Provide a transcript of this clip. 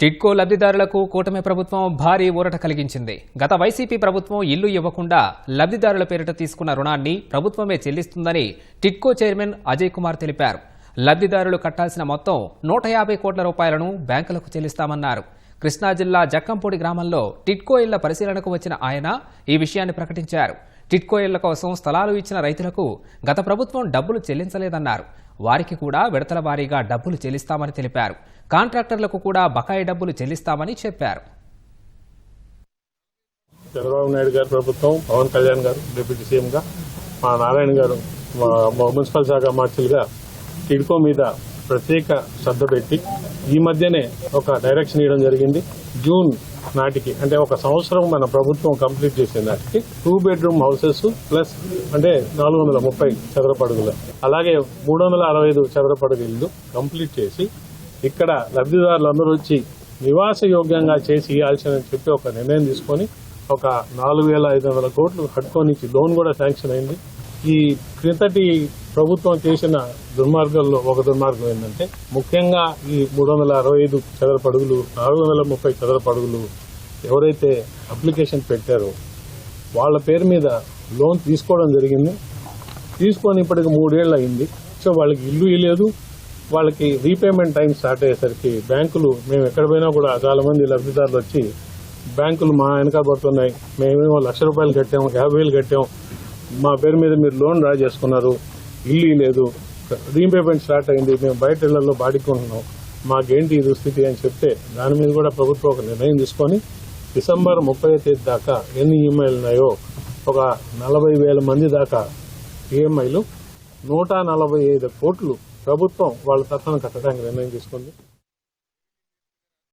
టిడ్కో లబ్ధిదారులకు కూటమి ప్రభుత్వం భారీ ఊరట కలిగించింది. గత వైసీపీ ప్రభుత్వం ఇల్లు ఇవ్వకుండా లబ్ధిదారుల పేరిట తీసుకున్న రుణాన్ని ప్రభుత్వమే చెల్లిస్తుందని టిడ్కో చైర్మన్ అజయ్ కుమార్ తెలిపారు. లబ్ధిదారులు కట్టాల్సిన మొత్తం నూట యాభై కోట్ల రూపాయలను బ్యాంకులకు చెల్లిస్తామన్నారు. కృష్ణా జిల్లా జక్కంపూడి గ్రామంలో టిడ్కో ఇళ్ళ పరిశీలనకు వచ్చిన ఆయన ఈ విషయాన్ని ప్రకటించారు. టిడ్కో ఇళ్ళ కోసం స్థలాలు ఇచ్చిన రైతులకు గత ప్రభుత్వం డబ్బులు చెల్లించలేదన్నారు. వారికి కూడా విడతల వారీగా డబ్బులు చెల్లిస్తామని తెలిపారు. కాంట్రాక్టర్లకు కూడా బకాయి డబ్బులు చెల్లిస్తామని చెప్పారు. చంద్రబాబు నాయుడు గారి ప్రభుత్వం పవన్ కళ్యాణ్ గారు డిప్యూటీ సీఎంగా మా నారాయణ గారు మున్సిపల్ శాఖ మార్చులుగా టిడ్కో మీద ప్రత్యేక శ్రద్ధ పెట్టి ఈ మధ్యనే ఒక డైరెక్షన్ ఇవ్వడం జరిగింది. జూన్ నాటికి. అంటే ఒక సంవత్సరం మన ప్రభుత్వం కంప్లీట్ చేసే నాటికి టూ బెడ్రూమ్ హౌసెస్ ప్లస్ అంటే నాలుగు వందల ముప్పై చదరపడుగులు. అలాగే మూడు వందల అరవై ఐదు చదరపడుగు ఇల్లు కంప్లీట్ చేసి ఇక్కడ లబ్ధిదారులందరూ వచ్చి నివాస యోగ్యంగా చేసి ఇవ్వాల్సిన చెప్పి ఒక నిర్ణయం తీసుకొని ఒక నాలుగు వేల ఐదు వందల కోట్లు హడ్కో నుంచి లోన్ కూడా శాంక్షన్ అయింది. ఈ క్రిందటి ప్రభుత్వం చేసిన దుర్మార్గాల్లో ఒక దుర్మార్గం ఏంటంటే ముఖ్యంగా ఈ మూడు వందల అరవై ఐదు చదరపడుగులు నాలుగు వందల ముప్పై చదరపడుగులు ఎవరైతే అప్లికేషన్ పెట్టారో వాళ్ళ పేరు మీద లోన్ తీసుకోవడం జరిగింది. తీసుకొని ఇప్పటికి మూడేళ్ళు అయింది సో వాళ్ళకి ఇల్లు ఇవ్వలేదు వాళ్ళకి రీపేమెంట్ టైం స్టార్ట్ అయ్యేసరికి బ్యాంకులు మేము ఎక్కడ పోయినా కూడా చాలా మంది లబ్ధిదారులు వచ్చి బ్యాంకులు మా వెనక పడుతున్నాయి. మేమేమో లక్ష రూపాయలు కట్టాము యాభై వేలు కట్టాము. మా పేరు మీద మీరు లోన్ డ్రా చేసుకున్నారు. ఇల్లు లేదు. రీపేమెంట్ స్టార్ట్ అయింది. మేము బయట ఇళ్ళలో బాడుకుంటున్నాం. మాకేంటి ఈ దుస్థితి అని చెప్తే దాని మీద కూడా ప్రభుత్వం ఒక నిర్ణయం తీసుకొని డిసెంబర్ ముప్పై తేదీ దాకా ఎన్ని ఈఎంఐలు ఉన్నాయో ఒక నలభై వేల మంది దాకా ఈఎంఐలు నూట నలభై ఐదు కోట్లు ప్రభుత్వం వాళ్ళ తరఫున కట్టడానికి నిర్ణయం తీసుకుంది.